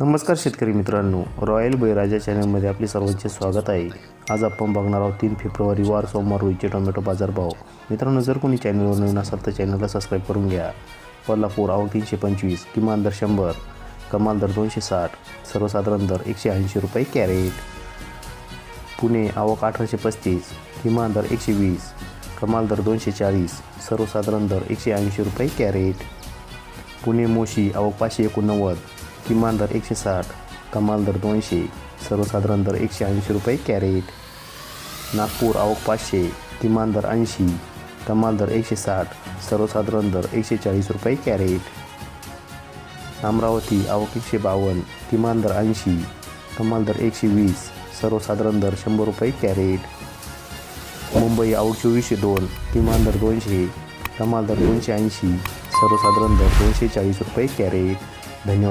नमस्कार शेतकरी मित्रांनो. रॉयल बैराजा चॅनलमध्ये आपले सर्वांचे स्वागत आहे. आज आपण बघणार आहोत तीन फेब्रुवारी वार सोमवार रोजचे टोमॅटो बाजारभाव मित्रांनो जर कोणी चॅनलवर नवीन असाल तर चॅनलला सबस्क्राईब करून घ्या. कोल्हापूर आवक तीनशे पंचवीस किमान दर शंभर कमाल दर दोनशे साठ सर्वसाधारण दर एकशे ऐंशी रुपये कॅरेट. पुणे आवक अठराशे पस्तीस किमान दर एकशे वीस कमाल दर दोनशे चाळीस सर्वसाधारण दर एकशे ऐंशी रुपये कॅरेट. पुणे मोशी आवक पाचशे एकोणनव्वद किमान दर एकशे साठ कमाल दर दोनशे सर्वसाधारण दर एकशे ऐंशी रुपये कॅरेट. नागपूर आवक पाचशे किमान दर ऐंशी कमाल दर एकशे साठ सर्वसाधारण दर एकशे चाळीस रुपये कॅरेट. अमरावती आवक एकशे बावन्न किमान दर ऐंशी कमाल दर एकशे वीस सर्वसाधारण दर शंभर रुपये कॅरेट. मुंबई आवक चोवीसशे दोन किमान दर दोनशे कमाल दर दोनशे ऐंशी सर्वसाधारण दर दोनशे चाळीस रुपये कॅरेट.